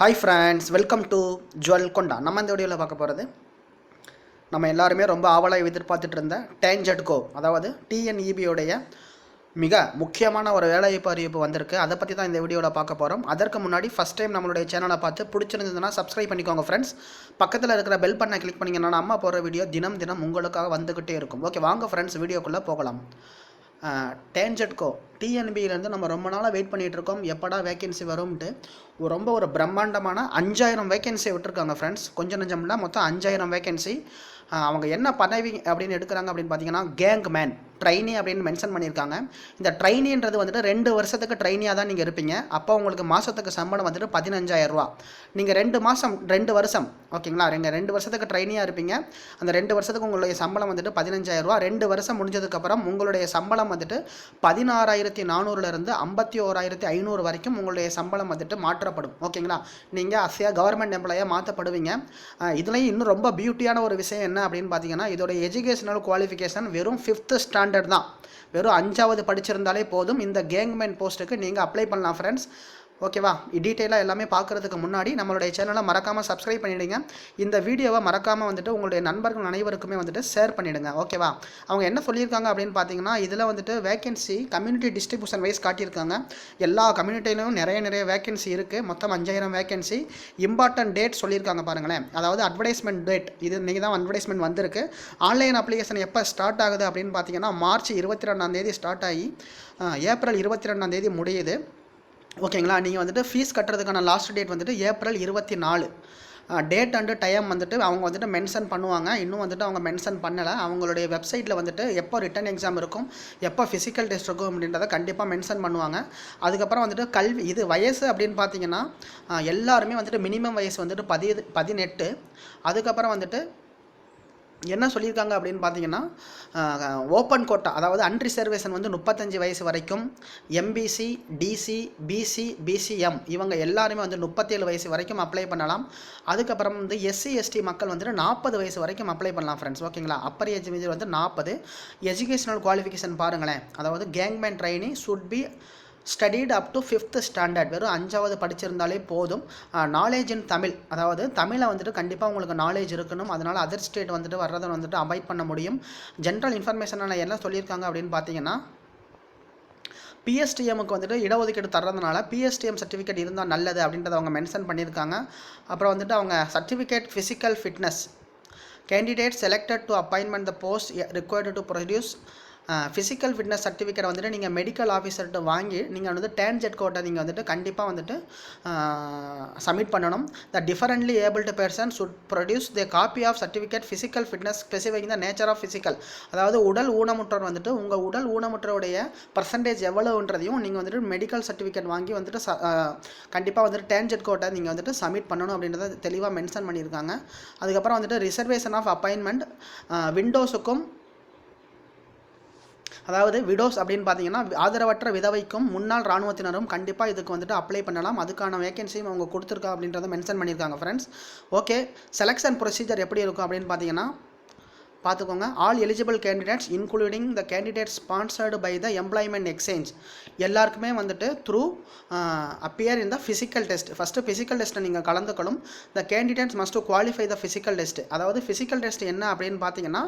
Hi friends welcome to ஜுவல் கொண்டா நம்ம இந்த வீடியோவில் பார்க்க போகிறது நம்ம எல்லாருமே ரொம்ப ஆவலாக எதிர்பார்த்துட்டு இருந்த டேஞ்சட்கோ அதாவது டிஎன்இபியோடைய மிக முக்கியமான ஒரு வேலைவாய்ப்பு அறிவிப்பு வந்திருக்கு. அதை பற்றி தான் இந்த வீடியோவில் பார்க்க போகிறோம் அதற்கு முன்னாடி ஃபஸ்ட் டைம் நம்மளுடைய சேனலை பார்த்து பிடிச்சிருந்ததுன்னா சப்ஸ்கிரைப் பண்ணிக்கோங்க ஃப்ரெண்ட்ஸ் பக்கத்தில் இருக்கிற பெல் பண்ணை கிளிக் பண்ணிங்கன்னா நம்ம போகிற வீடியோ தினம் தினம் உங்களுக்காக வந்துக்கிட்டே இருக்கும். ஓகே வாங்க ஃப்ரெண்ட்ஸ் வீடியோக்குள்ளே போகலாம். டேஞ்சட்கோ டிஎன்பியிலேருந்து நம்ம ரொம்ப நாளாக வெயிட் பண்ணிகிட்டு இருக்கோம். எப்படா வேகன்சி வரும்ன்ட்டு. ரொம்ப ஒரு பிரம்மாண்டமான அஞ்சாயிரம் வேகன்சி விட்டுருக்காங்க ஃப்ரெண்ட்ஸ் கொஞ்சம் நஞ்சம்னா மொத்தம் அஞ்சாயிரம் வேகன்சி அவங்க என்ன பதவி அப்படின்னு எடுக்கிறாங்க அப்படின்னு பார்த்தீங்கன்னா கேங் மேன் ட்ரைனி அப்படின்னு மென்ஷன் பண்ணியிருக்காங்க. இந்த ட்ரைனின்றது வந்துட்டு ரெண்டு வருஷத்துக்கு ட்ரைனியாக தான் நீங்கள் இருப்பீங்க. அப்போ உங்களுக்கு மாதத்துக்கு சம்பளம் வந்துட்டு பதினஞ்சாயிரரூவா நீங்கள் ரெண்டு மாதம் ரெண்டு வருஷம் ஓகேங்களா? நீங்கள் ரெண்டு வருஷத்துக்கு ட்ரைனியாக இருப்பீங்க. அந்த ரெண்டு வருஷத்துக்கு உங்களுடைய சம்பளம் வந்துட்டு பதினஞ்சாயிரரூவா ரெண்டு வருஷம் முடிஞ்சதுக்கப்புறம் உங்களுடைய சம்பளம் வந்துட்டு பதினாறாயிரத்தி நானூறுலேருந்து ஐம்பத்தி ஓராயிரத்தி ஐநூறு வரைக்கும் உங்களுடைய சம்பளம் வந்துட்டு மாற்றப்படும். ஓகேங்களா? நீங்கள் அசையாக கவர்மெண்ட் எம்ப்ளாயாக மாற்றப்படுவீங்க இதுலேயும் இன்னும் ரொம்ப பியூட்டியான ஒரு விஷயம் என்ன அப்படின்னு பார்த்தீங்கன்னா இதோட எஜுகேஷனல் குவாலிஃபிகேஷன் வெறும் ஃபிஃப்த்து ஸ்டாண்டர்ட் தான். வெறும் அஞ்சாவது படிச்சிருந்தாலே போதும். இந்த கேங்மேன் போஸ்ட்டுக்கு நீங்கள் அப்ளை பண்ணலாம் ஃப்ரெண்ட்ஸ் ஓகேவா? டீட்டெயிலாக எல்லாமே பார்க்குறதுக்கு முன்னாடி நம்மளுடைய சேனலை மறக்காமல் சப்ஸ்கிரைப் பண்ணிவிடுங்க இந்த வீடியோவை மறக்காமல் வந்துட்டு உங்களுடைய நண்பர்கள் அனைவருக்குமே வந்துட்டு ஷேர் பண்ணிவிடுங்க ஓகேவா? அவங்க என்ன சொல்லியிருக்காங்க அப்படின்னு பார்த்தீங்கன்னா இதில் வந்துட்டு வேகன்சி கம்யூனிட்டி டிஸ்ட்ரிபியூஷன் வைஸ் காட்டியிருக்காங்க. எல்லா கம்யூனிட்டிலையும் நிறைய நிறைய வேகன்சி இருக்குது மொத்தம் அஞ்சாயிரம் வேகன்சி இம்பார்ட்டன்ட் டேட் சொல்லியிருக்காங்க பாருங்களேன். அதாவது அட்வர்டைஸ்மெண்ட் டேட் இது இன்றைக்கி தான் அட்வர்டைஸ்மெண்ட் வந்திருக்கு. ஆன்லைன் அப்ளிகேஷன் எப்போ ஸ்டார்ட் ஆகுது அப்படின்னு பார்த்தீங்கன்னா மார்ச் இருபத்தி ரெண்டாம் தேதி ஸ்டார்ட் ஆகி ஏப்ரல் இருபத்தி ரெண்டாம் தேதி முடியுது. ஓகேங்களா? நீங்கள் வந்துட்டு ஃபீஸ் கட்டுறதுக்கான லாஸ்ட் டேட் வந்துட்டு ஏப்ரல் இருபத்தி நாலு டேட் அண்டு டைம் வந்துட்டு அவங்க வந்துட்டு மென்ஷன் பண்ணுவாங்க. இன்னும் வந்துட்டு அவங்க மென்ஷன் பண்ணலை. அவங்களுடைய வெப்சைட்டில் வந்துட்டு எப்போ ரிட்டன் எக்ஸாம் இருக்கும் எப்போ ஃபிசிக்கல் டெஸ்ட் இருக்கும் அப்படின்றத கண்டிப்பாக மென்ஷன் பண்ணுவாங்க. அதுக்கப்புறம் வந்துட்டு கல்வி இது வயசு அப்படின்னு பார்த்தீங்கன்னா எல்லாருமே வந்துட்டு மினிமம் வயசு வந்துட்டு பதி பதினெட்டு. அதுக்கப்புறம் வந்துட்டு என்ன சொல்லியிருக்காங்க அப்படின்னு பார்த்தீங்கன்னா ஓப்பன் கோட்டா அதாவது அன்ரிசர்வேஷன் வந்து முப்பத்தஞ்சு வயசு வரைக்கும் எம்பிசி டிசி பிசி பிசிஎம் இவங்க எல்லாருமே வந்து முப்பத்தேழு வயசு வரைக்கும் அப்ளை பண்ணலாம். அதுக்கப்புறம் வந்து எஸ்சி எஸ்டி மக்கள் வந்துட்டு நாற்பது வயசு வரைக்கும் அப்ளை பண்ணலாம் ஃப்ரெண்ட்ஸ் ஓகேங்களா அப்பர் ஏஜ் மேஜர் வந்து நாற்பது எஜுகேஷனல் குவாலிஃபிகேஷன் பாருங்களேன். அதாவது gangman trainee should be studied up to fifth standard வெறும் அஞ்சாவது படிச்சிருந்தாலே போதும். Knowledge in Tamil. அதாவது தமிழை வந்துட்டு கண்டிப்பாக உங்களுக்கு நாலேஜ் இருக்கணும். அதனால் அதர் ஸ்டேட் வந்துட்டு வர்றதை வந்துட்டு அவாய்ட் பண்ண முடியும். ஜென்ரல் இன்ஃபர்மேஷனில் என்ன சொல்லியிருக்காங்க அப்படின்னு பார்த்தீங்கன்னா பிஎஸ்டிஎம்முக்கு வந்துட்டு இடஒதுக்கீடு தர்றதுனால பிஎஸ்டிஎம் சர்டிஃபிகேட் இருந்தால் நல்லது அப்படின்றத அவங்க மென்ஷன் பண்ணியிருக்காங்க. அப்புறம் வந்துட்டு அவங்க certificate physical fitness candidate selected to appointment the post required to produce physical fitness certificate வந்துட்டு நீங்கள் மெடிக்கல் ஆஃபீஸர்கிட்ட வாங்கி நீங்கள் வந்து டேன்ஜெட் கோட்டை நீங்கள் வந்துட்டு கண்டிப்பாக வந்துட்டு சப்மிட் பண்ணணும். The differently abled person should produce the copy of certificate physical fitness specific the nature of physical அதாவது உடல் ஊனமுற்றோர் வந்துட்டு உங்கள் உடல் ஊனமுற்றோடைய பர்சன்டேஜ் எவ்வளோன்றதையும் நீங்கள் வந்துட்டு மெடிக்கல் சர்டிஃபிகேட் வாங்கி வந்துட்டு கண்டிப்பாக வந்துட்டு டேன்ஜெட் கோட்டை நீங்கள் வந்துட்டு சப்மிட் பண்ணணும் அப்படின்றத தெளிவாக மென்ஷன் பண்ணியிருக்காங்க. அதுக்கப்புறம் வந்துட்டு ரிசர்வேஷன் ஆஃப் அப்பாயின்மெண்ட் விண்டோஸுக்கும் அதாவது விடோஸ் அப்படின்னு பார்த்தீங்கன்னா ஆதரவற்ற விதவைக்கும் முன்னாள் இராணுவத்தினரும் கண்டிப்பாக இதுக்கு வந்துட்டு அப்ளை பண்ணலாம். அதுக்கான வேகன்சியும் அவங்க கொடுத்துருக்கா அப்படின்றத மென்ஷன் பண்ணியிருக்காங்க ஃப்ரெண்ட்ஸ் ஓகே செலெக்ஷன் ப்ரொசீஜர் எப்படி இருக்கும் அப்படின்னு பார்த்தீங்கன்னா பார்த்துக்கோங்க. All eligible candidates including the candidate sponsored by the employment exchange எல்லாருக்குமே வந்துட்டு through appear in the physical test first physical டெஸ்ட்டை நீங்கள் கலந்துக்கணும். The candidates must qualify the physical test அதாவது ஃபிசிக்கல் டெஸ்ட் என்ன அப்படின்னு பார்த்தீங்கன்னா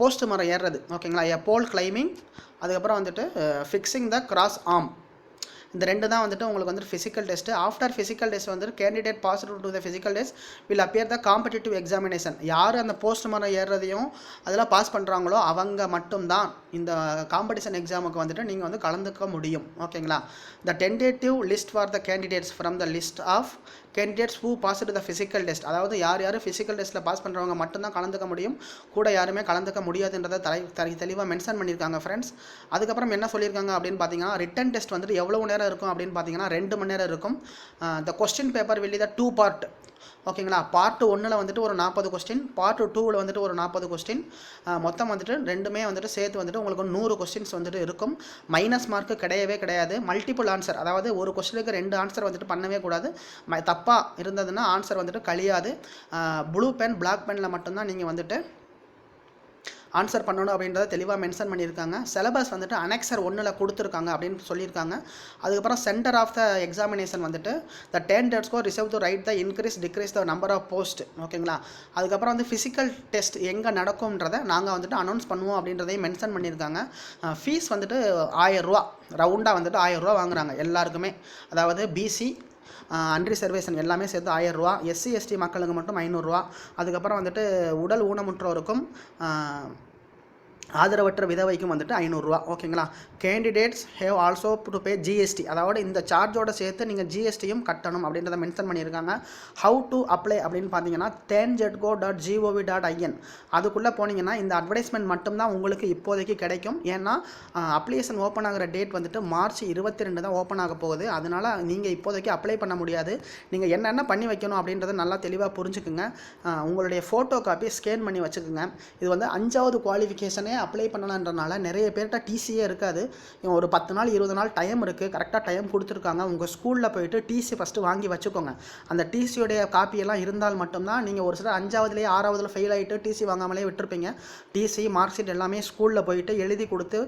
போஸ்ட் மரம் ஏறுறது. ஓகேங்களா எ போல் கிளைமிங் அதுக்கப்புறம் வந்துட்டு ஃபிக்ஸிங் த கிராஸ் ஆம் இந்த ரெண்டு தான் வந்துட்டு உங்களுக்கு வந்துட்டு physical test after physical test வந்துட்டு candidate pass to the physical test will appear the competitive examination யார் அந்த போஸ்ட் மரம் ஏறுறதையும் அதெல்லாம் பாஸ் பண்ணுறாங்களோ அவங்க மட்டும்தான் இந்த காம்படிஷன் எக்ஸாமுக்கு வந்துட்டு நீங்கள் வந்து கலந்துக்க முடியும். ஓகேங்களா? The tentative list for the candidates from the list of candidates who pass the physical test அதாவது யார் யார் ஃபிசிக்கல் டெஸ்ட்டில் பாஸ் பண்ணுறவங்க மட்டும்தான் கலந்துக்க முடியும். கூட யாருமே கலந்துக்க முடியாதுன்றதை தலை தலை தெளிவாக மென்ஷன் பண்ணியிருக்காங்க ஃப்ரெண்ட்ஸ் அதுக்கப்புறம் என்ன சொல்லியிருக்காங்க அப்படின்னு பார்த்தீங்கன்னா ரிட்டன் டெஸ்ட் வந்துட்டு எவ்வளோ நேரம் இருக்கும் அப்படின்னு பார்த்தீங்கன்னா ரெண்டு மணி நேரம் இருக்கும். த கொஸ்டின் பேப்பர் வெளி த டூ பார்ட் ஓகேங்களா? பார்ட் ஒன்றில் வந்துட்டு ஒரு நாற்பது கொஸ்டின் பார்ட் டூவில் வந்துட்டு ஒரு நாற்பது கொஸ்டின் மொத்தம் வந்துட்டு ரெண்டுமே வந்துட்டு சேர்த்து வந்துட்டு உங்களுக்கு நூறு கொஸ்டின்ஸ் வந்துட்டு இருக்கும். மைனஸ் மார்க்கு கிடையவே கிடையாது. மல்டிபிள் ஆன்சர் அதாவது ஒரு கொஸ்டினுக்கு ரெண்டு ஆன்சர் வந்துட்டு பண்ணவே கூடாது. தப்பாக இருந்ததுன்னா ஆன்சர் வந்துட்டு கழியாது. ப்ளூ பென் பிளாக் பெனில் மட்டும்தான் நீங்கள் வந்துட்டு ஆன்சர் பண்ணணும் அப்படின்றத தெளிவாக மென்ஷன் பண்ணியிருக்காங்க. சிலபஸ் வந்துட்டு அனெக்சர் ஒன்றில் கொடுத்துருக்காங்க அப்படின்னு சொல்லியிருக்காங்க. அதுக்கப்புறம் சென்டர் ஆஃப் த எக்ஸாமினேஷன் வந்துட்டு the ten date score reserve to right the increase decrease the number of post ஓகேங்களா அதுக்கப்புறம் வந்து ஃபிசிக்கல் டெஸ்ட் எங்கே நடக்கும்ன்றதை நாங்கள் வந்துட்டு அனௌன்ஸ் பண்ணுவோம் அப்படின்றதையும் மென்ஷன் பண்ணியிருக்காங்க. ஃபீஸ் வந்துட்டு ஆயிரரூவா ரவுண்டாக வந்துட்டு ஆயரூவா வாங்குறாங்க எல்லாருக்குமே. அதாவது பிசி அன்ரிசர்வேஷன் எல்லாமே சேர்த்து ஆயிரரூவா எஸ்சி எஸ்டி மக்களுக்கு மட்டும் ஐநூறுரூவா அதுக்கப்புறம் வந்துட்டு உடல் ஊனமுற்றோருக்கும் ஆதரவற்ற விதவைக்கும் வந்துட்டு ஐநூறுரூவா. ஓகேங்களா? Candidates have also to pay GST அதாவது இந்த சார்ஜோட சேர்த்து நீங்கள் ஜிஎஸ்டியும் கட்டணும் அப்படின்றத மென்ஷன் பண்ணியிருக்காங்க. ஹவு டு அப்ளை அப்படின்னு பார்த்தீங்கன்னா then ஜெட்கோ dot G O V dot I N அதுக்குள்ளே போனீங்கன்னா இந்த அட்வர்டைஸ்மெண்ட் மட்டும்தான் உங்களுக்கு இப்போதைக்கு கிடைக்கும். ஏன்னா அப்ளிகேஷன் ஓப்பன் ஆகிற டேட் வந்துட்டு மார்ச் இருபத்தி ரெண்டு தான் ஓப்பன் ஆக போகுது. அதனால் நீங்கள் இப்போதைக்கு அப்ளை பண்ண முடியாது. நீங்கள் என்னென்ன பண்ணி வைக்கணும் அப்படின்றத நல்லா தெளிவாக புரிஞ்சுக்குங்க. உங்களுடைய ஃபோட்டோ காப்பி ஸ்கேன் பண்ணி வச்சுக்கோங்க. இது வந்து அஞ்சாவது குவாலிஃபிகேஷனே அப்ளை பண்ணலான்றனால நிறைய பேர்கிட்ட டிசியே இருக்காது. ஒரு பத்து நாள் இருபது நாள் டைம் இருக்குது கரெக்டாக டைம் கொடுத்துருக்காங்க. உங்கள் ஸ்கூலில் போயிட்டு டிசி ஃபஸ்ட்டு வாங்கி வச்சுக்கோங்க. அந்த டிசியோடைய காப்பியெல்லாம் இருந்தால் மட்டும்தான் நீங்கள் ஒரு சில அஞ்சாவதுலேயே ஆறாவதுல ஃபெயில் ஆகிட்டு டிசி வாங்காமலே விட்டுருப்பீங்க. டிசி மார்க் ஷீட் எல்லாமே ஸ்கூலில் போயிட்டு எழுதி கொடுத்து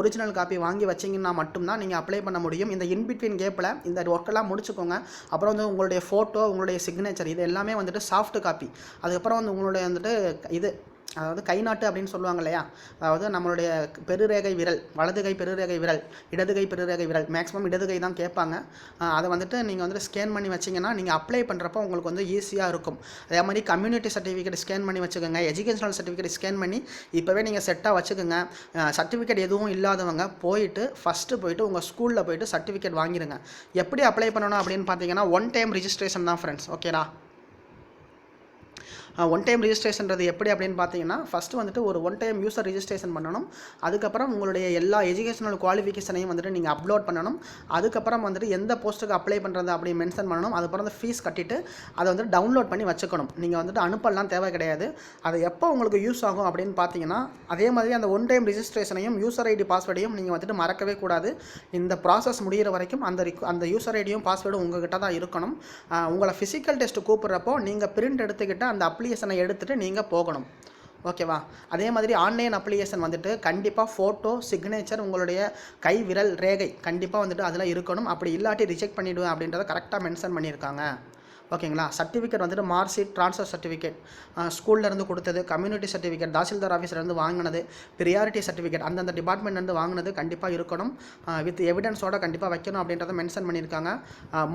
ஒரிஜினல் காப்பி வாங்கி வச்சிங்கன்னா மட்டும்தான் நீங்கள் அப்ளை பண்ண முடியும். இந்த இன்பிட்வீன் கேப்பில் இந்த ஒர்க்கெல்லாம் முடிச்சுக்கோங்க. அப்புறம் வந்து உங்களுடைய ஃபோட்டோ உங்களுடைய சிக்னேச்சர் இது எல்லாமே வந்துட்டு சாஃப்ட் காப்பி அதுக்கப்புறம் வந்து உங்களுடைய வந்துட்டு இது அதாவது கை நாட்டு அப்படின்னு சொல்லுவாங்க இல்லையா? அதாவது நம்மளுடைய பெருரேகை விரல் வலது கை பெருரேகை விரல் இடது கை பெருரேகை விரல் மேக்ஸிமம் இடது கை தான் கேட்பாங்க. அதை வந்துட்டு நீங்கள் வந்துட்டு ஸ்கேன் பண்ணி வச்சிங்கன்னா நீங்கள் அப்ளை பண்ணுறப்போ உங்களுக்கு வந்து ஈஸியாக இருக்கும். அதே மாதிரி கம்யூனிட்டி சர்டிஃபிகேட் ஸ்கேன் பண்ணி வச்சுக்கோங்க. எஜுகேஷனல் சர்டிஃபிகேட் ஸ்கேன் பண்ணி இப்போவே நீங்கள் செட்டாக வச்சுக்கோங்க. சர்டிஃபிகேட் எதுவும் இல்லாதவங்க போயிட்டு ஃபஸ்ட்டு போயிட்டு உங்கள் ஸ்கூலில் போயிட்டு சர்டிஃபிகேட் வாங்கிடுங்க எப்படி அப்ளை பண்ணணும் அப்படின்னு பார்த்தீங்கன்னா ஒன் டைம் ரிஜிஸ்ட்ரேஷன் தான் ஃப்ரெண்ட்ஸ் ஓகேடா ஒன் டைம் ரிஜிஸ்ட்ரேஷன்றது எப்படி அப்படின்னு பார்த்தீங்கன்னா ஃபஸ்ட்டு வந்துட்டு ஒரு ஒன் டைம் யூசர் ரிஜிஸ்ட்ரேஷன் பண்ணணும். அதுக்கப்புறம் உங்களுடைய எல்லா எஜுகேஷனல் குவாலிஃபிகேஷனையும் வந்துட்டு நீங்கள் அப்லோட் பண்ணணும். அதுக்கப்புறம் வந்துட்டு எந்த போஸ்ட்டுக்கு அப்ளை பண்ணுறது அப்படி மென்ஷன் பண்ணணும். அதுக்கப்புறம் வந்து ஃபீஸ் கட்டிட்டு அதை வந்து டவுன்லோட் பண்ணி வச்சுக்கணும். நீங்கள் வந்துட்டு அனுப்பலாம் தேவை கிடையாது. அது எப்போ உங்களுக்கு யூஸ் ஆகும் அப்படின்னு பார்த்தீங்கன்னா அதே மாதிரி அந்த ஒன் டைம் ரிஜிஸ்ட்ரேஷனையும் யூசர் ஐடி பாஸ்வேர்டையும் நீங்கள் வந்துட்டு மறக்கவே கூடாது. இந்த ப்ராசஸ் முடிகிற வரைக்கும் அந்த அந்த யூசர் ஐடியும் பாஸ்வேர்டும் உங்ககிட்ட தான் இருக்கணும். உங்களை ஃபிசிக்கல் டெஸ்ட் கூப்பிட்றப்போ நீங்கள் பிரிண்ட் எடுத்துக்கிட்டு அந்த அப்ளிகேஷனை எடுத்துகிட்டு நீங்கள் போகணும். ஓகேவா அதே மாதிரி ஆன்லைன் அப்ளிகேஷன் வந்துட்டு கண்டிப்பாக ஃபோட்டோ சிக்னேச்சர் உங்களுடைய கை விரல் ரேகை கண்டிப்பாக வந்துட்டு அதில் இருக்கணும். அப்படி இல்லாட்டி ரிஜெக்ட் பண்ணிவிடுவேன் அப்படின்றத கரெக்டாக மென்ஷன் பண்ணியிருக்காங்க. ஓகேங்களா? சர்டிஃபிகேட் வந்துட்டு மார்க் ஷீட் ட்ரான்ஸ்ஃபர் சர்டிஃபிகேட் ஸ்கூல்லேருந்து கொடுத்தது கம்யூனிட்டி சர்டிஃபிகேட் தாசில்தார் ஆஃபீஸ்லேருந்து வாங்கினது ப்ரியாரிட்டி சர்டிஃபிகேட் அந்தந்த டிபார்ட்மெண்ட்லேருந்து வாங்கினது கண்டிப்பாக இருக்கணும். வித் எவிடன்ஸோட கண்டிப்பாக வைக்கணும் அப்படின்றத மென்ஷன் பண்ணியிருக்காங்க.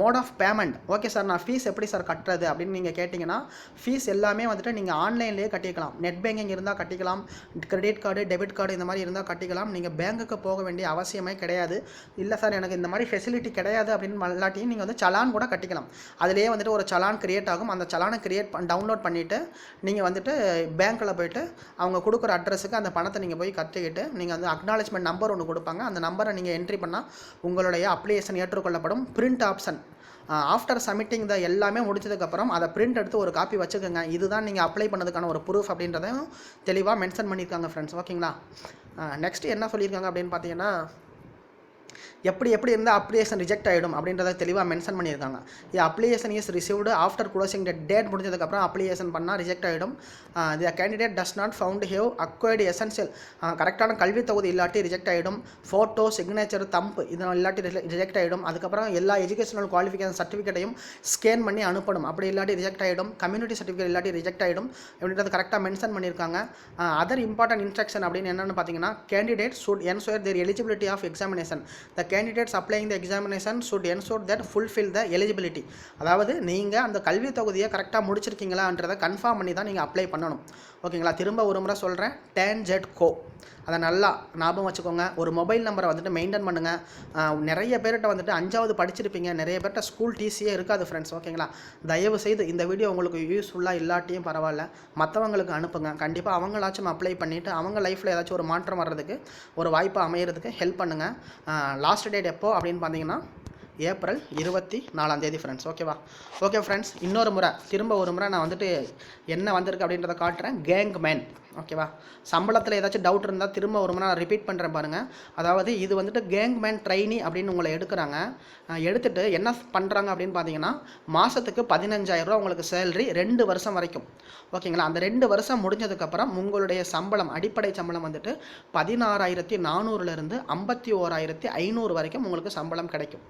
Mode of payment okay sir நான் ஃபீஸ் எப்படி சார் கட்டுறது அப்படின்னு நீங்கள் கேட்டிங்கன்னா ஃபீஸ் எல்லாமே வந்துட்டு நீங்கள் ஆன்லைன்லேயே கட்டிக்கலாம். நெட் பேங்கிங் இருந்தால் கட்டிக்கலாம் கிரெடிட் கார்டு டெபிட் கார்டு இந்த மாதிரி இருந்தால் கட்டிக்கலாம். நீங்கள் பேங்க்குக்கு போக வேண்டிய அவசியமே கிடையாது. இல்லை சார் எனக்கு இந்த மாதிரி ஃபெசிலிட்டி கிடையாது அப்படின்னு இல்லாட்டியும் நீங்கள் வந்து சலான் கூட கட்டிக்கலாம். அதிலேயே வந்துட்டு ஒரு சலான் கிரியேட் ஆகும். அந்த சலானை கிரியேட் பண் டவுன்லோட் பண்ணிவிட்டு நீங்கள் வந்துட்டு பேங்க்கில் போயிட்டு அவங்க கொடுக்குற அட்ரஸுக்கு அந்த பணத்தை நீங்கள் போய் கட்டிக்கிட்டு நீங்கள் வந்து அக்னாலேஜ்மெண்ட் நம்பர் ஒன்று கொடுப்பாங்க. அந்த நம்பரை நீங்கள் என்ட்ரி பண்ணால் உங்களுடைய அப்ளிகேஷன் ஏற்றுக்கொள்ளப்படும். Print option after submitting the எல்லாமே முடிச்சதுக்கப்புறம் அதை பிரிண்ட் எடுத்து ஒரு காப்பி வச்சுக்கோங்க. இதுதான் நீங்கள் அப்ளை பண்ணதுக்கான ஒரு ப்ரூஃப் அப்படின்றதையும் தெளிவாக மென்ஷன் பண்ணியிருக்காங்க ஃப்ரெண்ட்ஸ் ஓகேங்களா நெக்ஸ்ட் என்ன சொல்லியிருக்காங்க அப்படின்னு பார்த்தீங்கன்னா எப்படி எப்படி இருந்தால் அப்ளிகேஷன் ரிஜெக்ட் ஆகிடும் அப்படின்றத தெளிவாக மென்ஷன் பண்ணியிருக்காங்க. Application is received after closing date date முடிஞ்சதுக்கப்புறம் அப்ளிகேஷன் பண்ணால் ரிஜெக்ட் ஆகிடும் the candidate does not found have acquired essential கரெக்டான கல்வி தொகுதி இல்லாட்டி ரிஜெக்ட் ஆகிடும் ஃபோட்டோ சிக்னேச்சர் தம்ப் இதனால் இல்லாட்டி ரிஜெக்ட் ஆகிடும் அதுக்கப்புறம் எல்லா எஜுகேஷனல் குவாலிஃபிகேஷன் சர்டிஃபிகேட்டையும் ஸ்கேன் பண்ணி அனுப்பணும். அப்படி இல்லாட்டி ரிஜெக்ட் ஆகிடும் கம்யூனிட்டி சர்டிஃபிகேட் இல்லாட்டி ரிஜெக்ட் ஆகிடும் அப்படின்றது கரெக்டாக மென்ஷன் பண்ணியிருக்காங்க. அதர் இம்பார்ட்டன்ட் இன்ஸ்ட்ரக்ஷன் அப்படின்னு என்னென்னு பார்த்தீங்கன்னா candidate should ensure their eligibility of examination the candidates applying the examination should ensure that fulfill the eligibility அதாவது நீங்கள் அந்த கல்வி தொகுதியை கரெக்டாக முடிச்சிருக்கீங்களான்றதை கன்ஃபார்ம் பண்ணி தான் நீங்கள் அப்ளை பண்ணணும். ஓகேங்களா திரும்ப ஒரு முறை சொல்கிறேன் டேன் ஜெட் கோ அதை நல்லா ஞாபகம் வச்சுக்கோங்க. ஒரு மொபைல் நம்பரை வந்துட்டு மெயின்டைன் பண்ணுங்கள் நிறைய பேர்கிட்ட வந்துட்டு அஞ்சாவது படிச்சிருப்பீங்க. நிறைய பேர்கிட்ட ஸ்கூல் டிசியே இருக்காது ஃப்ரெண்ட்ஸ் ஓகேங்களா தயவு செய்து இந்த வீடியோ உங்களுக்கு யூஸ்ஃபுல்லாக இல்லாட்டியும் பரவாயில்ல. மற்றவங்களுக்கு அனுப்புங்க. கண்டிப்பாக அவங்களாச்சும் அப்ளை பண்ணிவிட்டு அவங்க லைஃப்பில் ஏதாச்சும் ஒரு மாற்றம் வர்றதுக்கு ஒரு வாய்ப்பு அமையிறதுக்கு ஹெல்ப் பண்ணுங்கள் லாஸ்ட் டேட் எப்போ அப்படின்னு பார்த்தீங்கன்னா ஏப்ரல் இருபத்தி நாலாம் தேதி ஃப்ரெண்ட்ஸ் ஓகேவா ஓகே ஃப்ரெண்ட்ஸ் இன்னொரு முறை திரும்ப ஒரு முறை நான் வந்துட்டு என்ன வந்திருக்கு அப்படின்றத காட்டுறேன். கேங் மேன் ஓகேவா சம்பளத்தில் ஏதாச்சும் டவுட் இருந்தால் திரும்ப ஒரு முறை நான் ரிப்பீட் பண்ணுறேன் பாருங்கள் அதாவது இது வந்துட்டு கேங் மேன் ட்ரைனி அப்படின்னு உங்களை எடுக்கிறாங்க. எடுத்துகிட்டு எடுத்துட்டு என்ன பண்ணுறாங்க அப்படின்னு பார்த்தீங்கன்னா மாதத்துக்கு பதினஞ்சாயிரரூவா உங்களுக்கு சேலரி ரெண்டு வருஷம் வரைக்கும். ஓகேங்களா அந்த ரெண்டு வருஷம் முடிஞ்சதுக்கப்புறம் உங்களுடைய சம்பளம் அடிப்படை சம்பளம் வந்துட்டு பதினாறாயிரத்தி நானூறுலேருந்து ஐம்பத்தி ஓராயிரத்தி ஐநூறு வரைக்கும் உங்களுக்கு சம்பளம் கிடைக்கும்.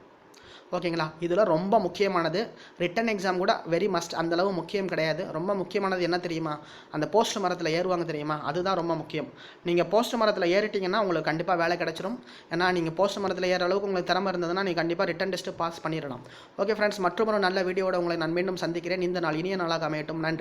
ஓகேங்களா? இதில் ரொம்ப முக்கியமானது ரிட்டன் எக்ஸாம் கூட வெரி மஸ்ட் அந்தளவு முக்கியம் கிடையாது. ரொம்ப முக்கியமானது என்ன தெரியுமா? அந்த போஸ்ட் மரத்தில் ஏறுவாங்க தெரியுமா? அதுதான் ரொம்ப முக்கியம். நீங்கள் போஸ்ட் மரத்தில் ஏறிட்டீங்கன்னா உங்களுக்கு கண்டிப்பாக வேலை கிடச்சிரும். ஏன்னா நீங்கள் போஸ்ட் மரத்தில் ஏற அளவுக்கு உங்களுக்கு திறமை இருந்ததுன்னா நீங்கள் கண்டிப்பாக ரிட்டன் டெஸ்ட்டு பாஸ் பண்ணிடலாம். ஓகே ஃப்ரெண்ட்ஸ் மற்றொரு நல்ல வீடியோட உங்களை நான் மீண்டும் சந்திக்கிறேன். இந்த நாள் இனிய நாளாக அமையட்டும். நன்றி.